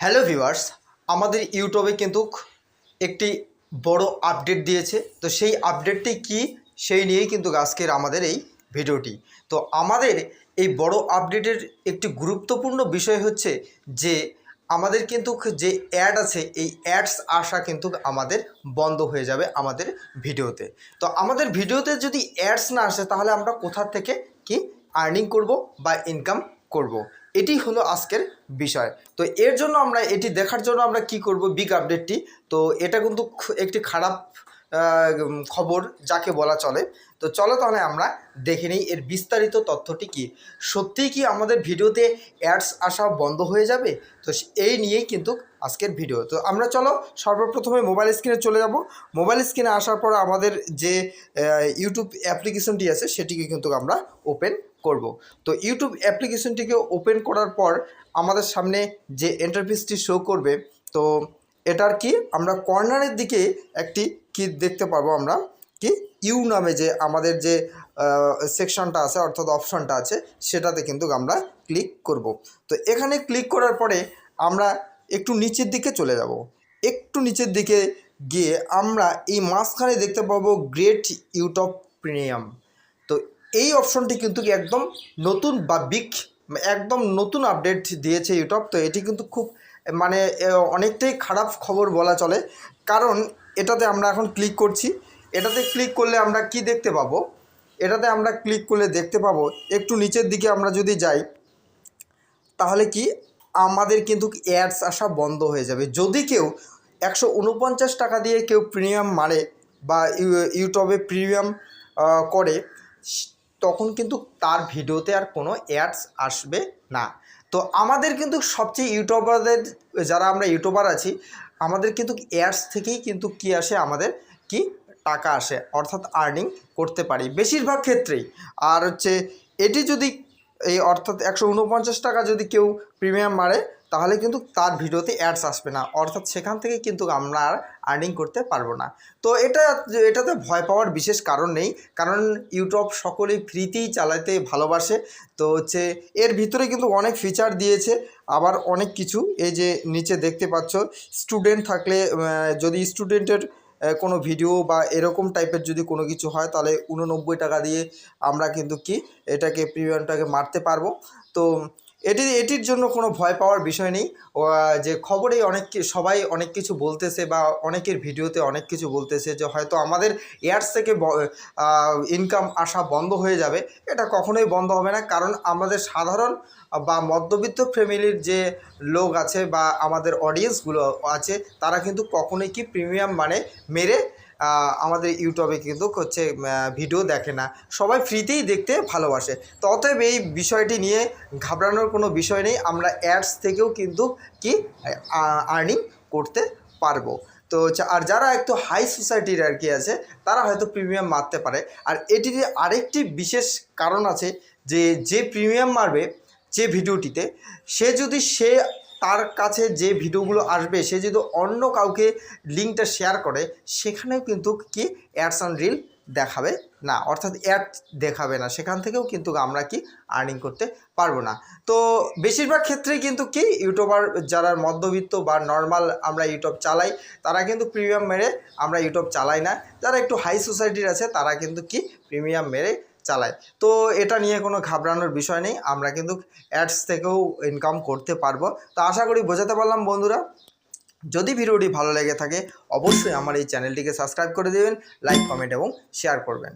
Hello viewers, আমাদের ইউটিউবে কিন্তু একটি বড় আপডেট দিয়েছে। তো সেই আপডেটটি কি সেই নিয়েই কিন্তু আজকের আমাদের এই ভিডিওটি। তো আমাদের এই বড় আপডেটের একটি গুরুত্বপূর্ণ বিষয় হচ্ছে যে, আমাদের কিন্তু যে অ্যাড আছে, এই অ্যাডস আসা কিন্তু আমাদের বন্ধ হয়ে যাবে আমাদের ভিডিওতে। তো আমাদের ভিডিওতে যদি অ্যাডস না আসে, তাহলে আমরা কোথা থেকে কি আর্নিং করব বা ইনকাম করব। এটি হলো আজকের বিষয়। তো এর জন্য আমরা এটি দেখার জন্য আমরা কি করব? বিগ আপডেটটি তো এটা কিন্তু একটি খারাপ খবর যাকে বলা চলে। তো চলো তাহলে আমরা দেখে নিই এর বিস্তারিত তথ্যটি কি। সত্যিই কি আমাদের ভিডিওতে অ্যাডস আসা বন্ধ হয়ে যাবে? তো এই নিয়েই কিন্তু আজকের ভিডিও তো আমরা চলো সর্বপ্রথমে মোবাইল স্ক্রিনে চলে যাব। মোবাইল স্ক্রিনে আসার পর আমাদের যে ইউটিউব অ্যাপ্লিকেশনটি আছে, সেটিকে কিন্তু আমরা ওপেন করব। তো ইউটিউব অ্যাপ্লিকেশনটিকে ওপেন করার পর আমাদের সামনে যে ইন্টারফেসটি শো করবে, তো এটার কি? আমরা কর্নারের দিকে একটি কি দেখতে পারব আমরা? কি? ইউ নামে যে আমাদের যে সেকশনটা আছে, অর্থাৎ অপশনটা আছে, সেটাতে কিন্তু আমরা ক্লিক করব। তো এখানে ক্লিক করার পরে আমরা একটু নিচের দিকে চলে যাব। একটু নিচের দিকে গিয়ে আমরা এই মাঝখানে দেখতে পাবো গ্রেট ইউটিউব প্রিমিয়াম তো এই অপশনটি কিন্তু একদম নতুন বা বিগ একদম নতুন আপডেট দিয়েছে ইউটিউব তো এটি কিন্তু খুব মানে অনেকটাই খারাপ খবর বলা চলে। কারণ, এটাতে আমরা এখন ক্লিক করছি। এটাতে ক্লিক করলে আমরা কি দেখতে পাবো? এটাতে আমরা ক্লিক করলে দেখতে পাবো, একটু নিচের দিকে আমরা যদি যাই, তাহলে কি আমাদের কিন্তু অ্যাডস আসা বন্ধ হয়ে যাবে। যদি কেউ একশো উনপঞ্চাশ টাকা দিয়ে কেউ প্রিমিয়াম মারে বা ইউ- ইউটিউবে প্রিমিয়াম করে তখন কিন্তু তার ভিডিওতে আর কোনো অ্যাডস আসবে না। তো আমাদের কিন্তু সবচেয়ে ইউটিউবারদের, যারা আমরা ইউটিউবার আছি, আমাদের কিন্তু অ্যাডস থেকেই কিন্তু কি আসে, আমাদের কি টাকা আসে, অর্থাৎ আর্নিং করতে পারি। বেশিরভাগ ক্ষেত্রেই। আর হচ্ছে, এটি যদি এই অর্থাৎ একশো উনপঞ্চাশ টাকা যদি কেউ প্রিমিয়াম মারে তাহলে কিন্তু তার ভিডিওতে অ্যাডস আসবে না। অর্থাৎ সেখান থেকে কিন্তু আমরা আর আর্নিং করতে পারব না। তো এটা, এটাতে ভয় পাওয়ার বিশেষ কারণ নেই। কারণ ইউটিউব সকলেই ফ্রিতেই চালাতে ভালোবাসে। তো হচ্ছে এর ভিতরে কিন্তু অনেক ফিচার দিয়েছে। আবার অনেক কিছু। এই যে নিচে দেখতে পাচ্ছ স্টুডেন্ট থাকলে যদি স্টুডেন্টের কোনো ভিডিও বা এরকম টাইপের যদি কোনো কিছু হয়, তাহলে উননব্বই টাকা দিয়ে আমরা কিন্তু কি এটাকে প্রিমিয়ামটাকে মারতে পারব। তো এটি, এটির জন্য কোনো ভয় পাওয়ার বিষয় নেই। যে খবরে অনেক সবাই অনেক কিছু বলতেছে বা অনেকের ভিডিওতে অনেক কিছু বলতেছে যে হয়তো আমাদের এয়ার্স থেকে ইনকাম আসা বন্ধ হয়ে যাবে। এটা কখনোই বন্ধ হবে না। কারণ আমাদের সাধারণ বা মধ্যবিত্ত ফ্যামিলির যে লোক আছে বা আমাদের অডিয়েন্সগুলো আছে, তারা কিন্তু কখনোই কি প্রিমিয়াম মানে মেরে আমাদের ইউটিউবে কিন্তু হচ্ছে ভিডিও দেখে না। সবাই ফ্রিতেই দেখতে ভালোবাসে। তো অতএব এই বিষয়টি নিয়ে ঘাবড়ানোর কোনো বিষয় নেই। আমরা অ্যাডস থেকেও কিন্তু কি আর্নিং করতে পারব। তো আর যারা একটু হাই সোসাইটির আর কি আছে, তারা হয়তো প্রিমিয়াম মারতে পারে। আর এটির আরেকটি বিশেষ কারণ আছে যে যে প্রিমিয়াম মারবে, যে ভিডিওটিতে, সে যদি সে তার কাছে যে ভিডিওগুলো আসবে, সে যদি অন্য কাউকে লিঙ্কটা শেয়ার করে, সেখানেও কিন্তু কি অ্যাডস অন রিল দেখাবে না, অর্থাৎ অ্যাড দেখাবে না। সেখান থেকেও কিন্তু আমরা কি আর্নিং করতে পারব না। তো বেশিরভাগ ক্ষেত্রেই কিন্তু কি ইউটিউবার যারা মধ্যবিত্ত বা নর্মাল আমরা ইউটিউব চালাই, তারা কিন্তু প্রিমিয়াম মেরে আমরা ইউটিউব চালাই না। যারা একটু হাই সোসাইটির আছে, তারা কিন্তু কি প্রিমিয়াম মেরে চালায়। তো এটা নিয়ে কোনো ঘাবড়ানোর বিষয় নেই, আমরা কিন্তু অ্যাডস থেকেও ইনকাম করতে পারব। তো আশা করি বোঝাতে পারলাম বন্ধুরা। যদি ভিডিওটি ভালো লেগে থাকে, অবশ্যই আমার এই চ্যানেলটিকে সাবস্ক্রাইব করে দেবেন লাইক কমেন্ট এবং শেয়ার করবেন।